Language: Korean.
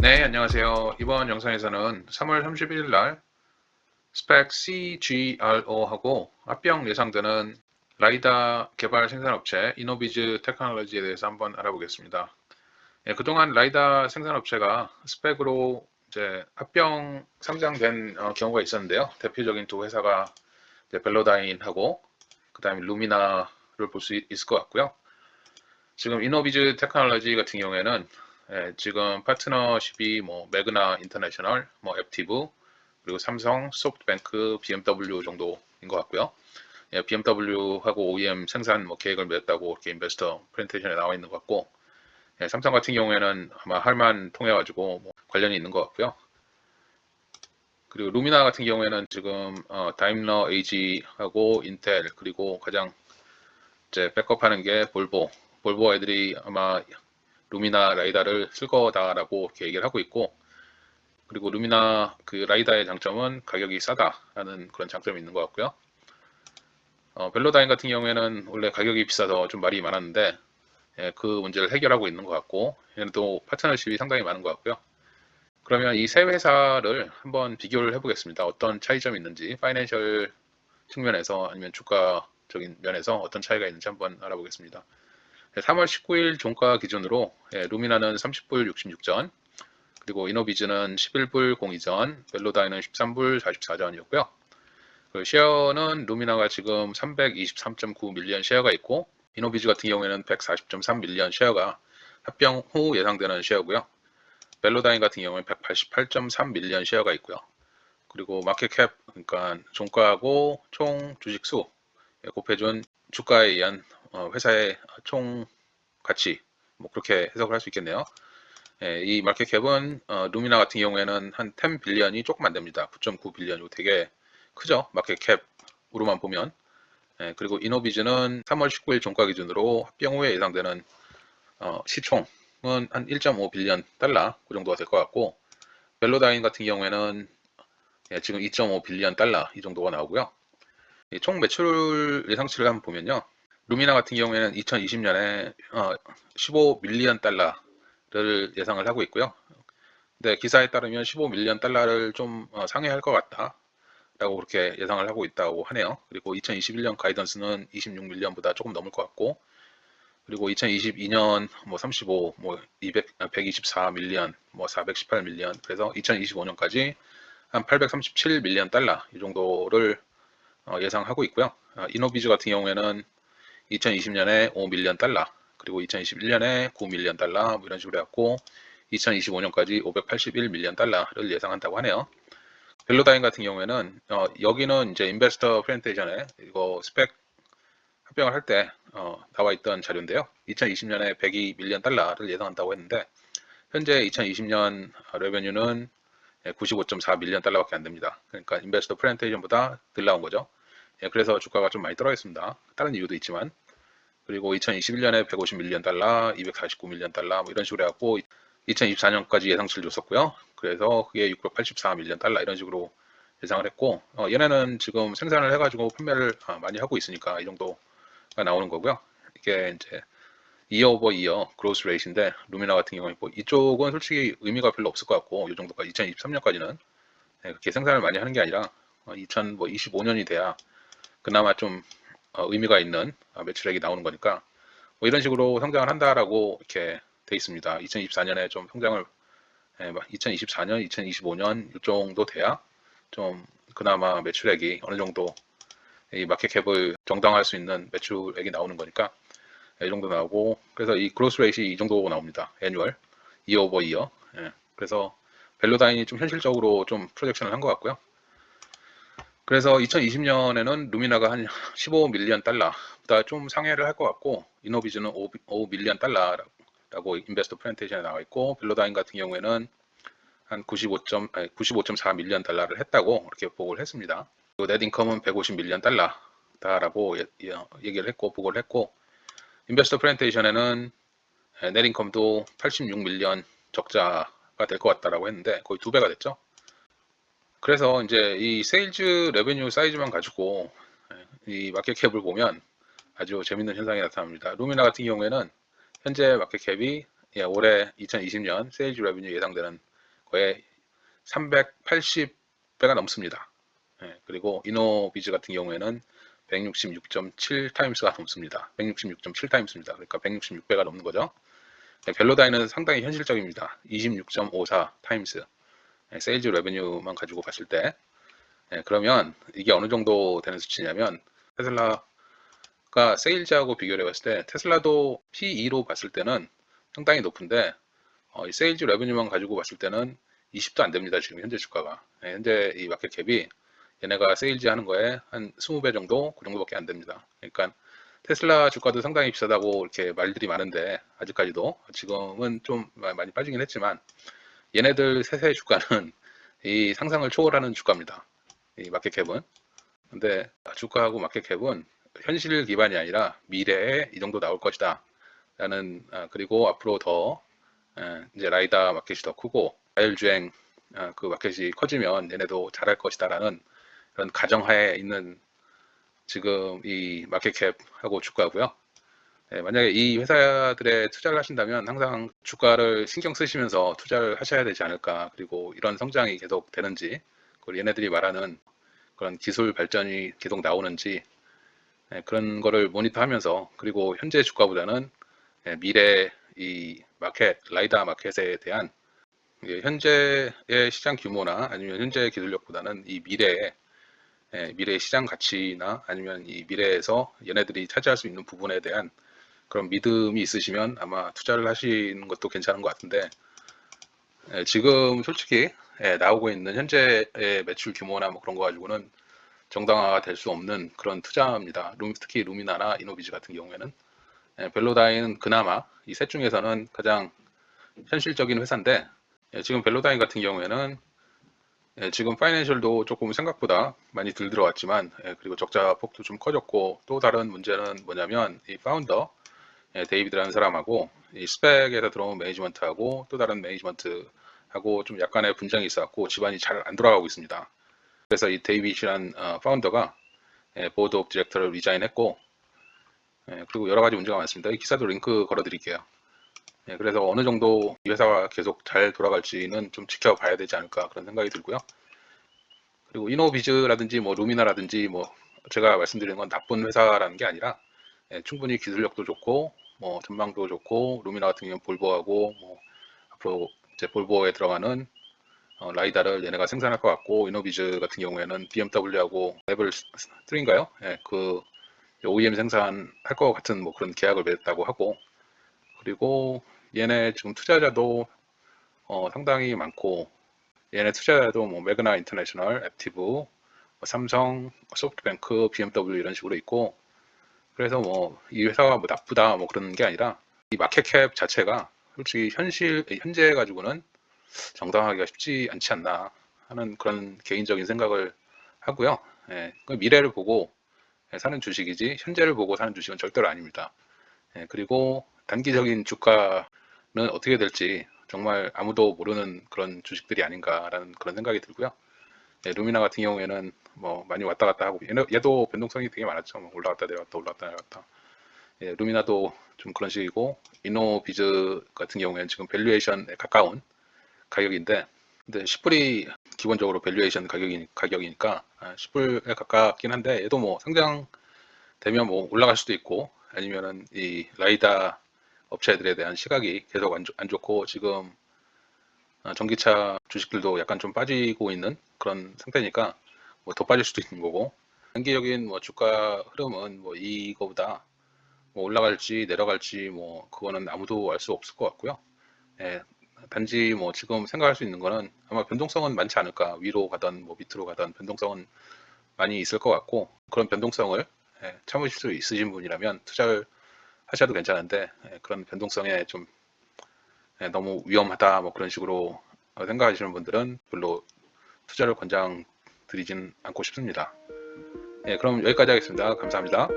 네, 안녕하세요. 이번 영상에서는 3월 31일 날 스펙 CGRO하고 합병 예상되는 라이다 개발 생산업체 이노비즈 테크놀로지에 대해서 한번 알아보겠습니다. 예, 그동안 라이다 생산업체가 스펙으로 이제 합병 상장된 어, 경우가 있었는데요. 대표적인 두 회사가 벨로다인하고 그다음에 루미나를 볼 수 있을 것 같고요. 지금 이노비즈 테크놀로지 같은 경우에는 예, 지금 파트너십이 뭐 매그나 인터내셔널, 뭐 앱티브, 그리고 삼성, 소프트뱅크, BMW 정도인 것 같고요. 예, BMW하고 OEM 생산 뭐 계획을 맺었다고 이렇게 인베스터 프레젠테이션에 나와 있는 것 같고, 예, 삼성 같은 경우에는 아마 할만 통해 가지고 뭐 관련이 있는 것 같고요. 그리고 루미나 같은 경우에는 지금 어, 다임러 AG하고 인텔 그리고 가장 이제 백업하는 게 볼보, 볼보 애들이 아마 루미나 라이다를 쓸 거다라고 얘기를 하고 있고 그리고 루미나 그 라이다의 장점은 가격이 싸다라는 그런 장점이 있는 것 같고요. 어, 벨로다인 같은 경우에는 원래 가격이 비싸서 좀 말이 많았는데 예, 그 문제를 해결하고 있는 것 같고 얘네도 파트너십이 상당히 많은 것 같고요. 그러면 이 세 회사를 한번 비교를 해보겠습니다. 어떤 차이점이 있는지 파이낸셜 측면에서 아니면 주가적인 면에서 어떤 차이가 있는지 한번 알아보겠습니다. 3월 19일 종가 기준으로 예, 루미나는 30불 66전, 그리고 이노비즈는 11불 02전, 벨로다이는 13불 44전이었고요. 그 쉐어는 루미나가 지금 323.9 밀리언 쉐어가 있고 이노비즈 같은 경우에는 140.3 밀리언 쉐어가 합병 후 예상되는 쉐어고요. 벨로다인 같은 경우는 188.3 밀리언 쉐어가 있고요. 그리고 마켓캡 그러니까 종가하고 총 주식수 예, 곱해준 주가에 의한 어, 회사의 총 가치 뭐 그렇게 해석을 할 수 있겠네요. 예, 이 마켓캡은 어, 루미나 같은 경우에는 한 10 빌리언이 조금 안 됩니다. 9.9 빌리언 이거 되게 크죠. 마켓캡으로만 보면. 예, 그리고 이노비즈는 3월 19일 종가 기준으로 합병 후에 예상되는 어, 시총은 한 1.5 빌리언 달러 그 정도가 될 것 같고 벨로다인 같은 경우에는 예, 지금 2.5 빌리언 달러 이 정도가 나오고요. 이총 매출 예상치를 한번 보면요. 루미나 같은 경우에는 2020년에 어, 15 밀리언 달러를 예상을 하고 있고요. 근데 기사에 따르면 15 밀리언 달러를 좀 어, 상회할 것 같다. 라고 그렇게 예상을 하고 있다고 하네요. 그리고 2021년 가이던스는 26 밀리언보다 조금 넘을 것 같고, 그리고 2022년 뭐 35, 뭐 200, 124 밀리언, 뭐 418 밀리언, 그래서 2025년까지 한 837 밀리언 달러 이 정도를 어, 예상하고 있고요. 어, 이노비즈 같은 경우에는 2020년에 5 밀리언 달러, 그리고 2021년에 9 밀리언 달러 뭐 이런 식으로 해갖고 2025년까지 581 밀리언 달러를 예상한다고 하네요. 벨로다인 같은 경우에는 어, 여기는 이제 인베스터 프레젠테이션에 이거 스펙 합병을 할때 어, 나와 있던 자료인데요. 2020년에 102 밀리언 달러를 예상한다고 했는데 현재 2020년 레베뉴는 95.4 밀리언 달러밖에 안 됩니다. 그러니까 인베스터 프레젠테이션보다 덜 나온 거죠. 예, 그래서 주가가 좀 많이 떨어져 있습니다. 다른 이유도 있지만 그리고 2021년에 150 밀리언 달러, 249 밀리언 달러 뭐 이런 식으로 해갖고 2024년까지 예상치를 줬었고요. 그래서 그게 684 밀리언 달러 이런 식으로 예상을 했고 어, 얘네는 지금 생산을 해가지고 판매를 아, 많이 하고 있으니까 이 정도가 나오는 거고요. 이게 이제 이어 오버 이어 그로스 레이트인데 루미나 같은 경우에 뭐 이쪽은 솔직히 의미가 별로 없을 것 같고 이 정도까지 2023년까지는 예, 그렇게 생산을 많이 하는 게 아니라 2025년이 돼야 그나마 좀 어, 의미가 있는 어, 매출액이 나오는 거니까 뭐 이런 식으로 성장을 한다라고 이렇게 돼 있습니다. 2024년에 좀 성장을 2024년, 2025년 이 정도 돼야 좀 그나마 매출액이 어느 정도 이 마켓캡을 정당화할 수 있는 매출액이 나오는 거니까 이 정도 나오고 그래서 이 그로스 레이시 이 정도 나옵니다. 애뉴얼 이어 오버 이어. 그래서 벨로다인이 좀 현실적으로 좀 프로젝션을 한 것 같고요. 그래서 2020년에는 루미나가 한 15 밀리언 달러보다 좀 상회를 할 것 같고 이노비즈는 5, 5 밀리언 달러라고 인베스터 프렌테이션에 나와 있고 벨로다인 같은 경우에는 한 95점, 95.4 밀리언 달러를 했다고 이렇게 보고를 했습니다. 그리고 넷 인컴은 150 밀리언 달러다라고 얘기를 했고 보고를 했고 인베스터 프렌테이션에는 넷 인컴도 86 밀리언 적자가 될 것 같다라고 했는데 거의 두 배가 됐죠. 그래서 이제 이 세일즈 레베뉴 사이즈만 가지고 이 마켓캡을 보면 아주 재밌는 현상이 나타납니다. 루미나 같은 경우에는 현재 마켓캡이 예, 올해 2020년 세일즈 레베뉴 예상되는 거의 380배가 넘습니다. 예, 그리고 이노비즈 같은 경우에는 166.7 타임스가 넘습니다. 166.7 타임스입니다. 그러니까 166배가 넘는 거죠. 예, 벨로다이는 상당히 현실적입니다. 26.54 타임스. 예, 세일즈 레베뉴만 가지고 봤을 때. 예, 그러면 이게 어느 정도 되는 수치냐면 테슬라가 세일즈하고 비교를 해봤을 때 테슬라도 P2로 봤을 때는 상당히 높은데 어, 이 세일즈 레베뉴만 가지고 봤을 때는 20도 안 됩니다. 지금 현재 주가가. 예, 현재 이 마켓 캡이 얘네가 세일즈 하는 거에 한 20배 정도 그 정도밖에 안 됩니다. 그러니까 테슬라 주가도 상당히 비싸다고 이렇게 말들이 많은데 아직까지도 지금은 좀 마- 많이 빠지긴 했지만 얘네들 셋의 주가는 이 상상을 초월하는 주가입니다. 이 마켓 캡은. 근데 주가하고 마켓 캡은 현실 기반이 아니라 미래에 이 정도 나올 것이다. 라는 아, 그리고 앞으로 더 에, 이제 라이다 마켓이 더 크고 자율주행 아, 그 마켓이 커지면 얘네도 잘할 것이다라는 그런 가정하에 있는 지금 이 마켓캡하고 주가고요. 예, 만약에 이 회사들에 투자를 하신다면 항상 주가를 신경 쓰시면서 투자를 하셔야 되지 않을까. 그리고 이런 성장이 계속 되는지, 그리고 얘네들이 말하는 그런 기술 발전이 계속 나오는지 예, 그런 거를 모니터하면서 그리고 현재 주가보다는 예, 미래 이 마켓 라이다 마켓에 대한 예, 현재의 시장 규모나 아니면 현재의 기술력보다는 이 미래의 예, 미래의 시장 가치나 아니면 이 미래에서 얘네들이 차지할 수 있는 부분에 대한 그런 믿음이 있으시면 아마 투자를 하시는 것도 괜찮은 것 같은데 예, 지금 솔직히 예, 나오고 있는 현재의 매출 규모나 뭐 그런 거 가지고는 정당화가 될 수 없는 그런 투자입니다. 룸, 특히 루미나나 이노비즈 같은 경우에는 예, 벨로다인은 그나마 이 셋 중에서는 가장 현실적인 회사인데 예, 지금 벨로다인 같은 경우에는 예, 지금 파이낸셜도 조금 생각보다 많이 들 들어왔지만 예, 그리고 적자 폭도 좀 커졌고 또 다른 문제는 뭐냐면 이 파운더 예, 데이비드라는 사람하고 이 스펙에서 들어온 매니지먼트하고 또 다른 매니지먼트하고 좀 약간의 분쟁이 있어갖고 집안이 잘 안 돌아가고 있습니다. 그래서 이 데이빗이란 어, 파운더가 예, 보드 오브 디렉터를 리자인했고 예, 그리고 여러 가지 문제가 많습니다. 이 기사도 링크 걸어드릴게요. 예, 그래서 어느 정도 이 회사가 계속 잘 돌아갈지는 좀 지켜봐야 되지 않을까 그런 생각이 들고요. 그리고 이노비즈라든지 뭐 루미나라든지 뭐 제가 말씀드리는 건 나쁜 회사라는 게 아니라 예, 충분히 기술력도 좋고 뭐 전망도 좋고 루미나 같은 경우는 볼보하고 뭐 앞으로 이제 볼보에 들어가는 어, 라이다를 얘네가 생산할 것 같고 이노비즈 같은 경우에는 BMW하고 레벨 3인가요? 예, 그 OEM 생산할 것 같은 뭐 그런 계약을 맺었다고 하고 그리고 얘네 지금 투자자도 어, 상당히 많고 얘네 투자자도 뭐 매그나 인터내셔널, 액티브, 뭐 삼성, 소프트뱅크, BMW 이런 식으로 있고 그래서 뭐 이 회사가 뭐 나쁘다 뭐 그런 게 아니라 이 마켓캡 자체가 솔직히 현실 현재 가지고는 정당하기가 쉽지 않지 않나 하는 그런 개인적인 생각을 하고요. 예, 그 미래를 보고 예, 사는 주식이지 현재를 보고 사는 주식은 절대로 아닙니다. 예, 그리고 단기적인 주가는 어떻게 될지 정말 아무도 모르는 그런 주식들이 아닌가라는 그런 생각이 들고요. 예, 루미나 같은 경우에는 뭐 많이 왔다 갔다 하고 얘는, 얘도 변동성이 되게 많았죠. 뭐 올라갔다 내려갔다 올라갔다 내려갔다. 예, 루미나도 좀 그런 식이고 이노비즈 같은 경우에는 지금 밸류에이션에 가까운 가격인데 근데 10불이 기본적으로 밸류에이션 가격이, 가격이니까 아, 10불에 가깝긴 한데 얘도 뭐 상장 되면 뭐 올라갈 수도 있고 아니면은 이 라이다 업체들에 대한 시각이 계속 안, 좋- 안 좋고 지금 아, 전기차 주식들도 약간 좀 빠지고 있는 그런 상태니까 뭐 더 빠질 수도 있는 거고 단기적인 뭐 주가 흐름은 뭐 이거보다 뭐 올라갈지 내려갈지 뭐 그거는 아무도 알 수 없을 것 같고요. 예, 단지 뭐 지금 생각할 수 있는 거는 아마 변동성은 많지 않을까 위로 가던 뭐 밑으로 가던 변동성은 많이 있을 것 같고 그런 변동성을 예, 참으실 수 있으신 분이라면 투자를 하셔도 괜찮은데 예, 그런 변동성에 좀 예, 너무 위험하다 뭐 그런 식으로 어, 생각하시는 분들은 별로 투자를 권장 드리진 않고 싶습니다. 예, 그럼 여기까지 하겠습니다. 감사합니다.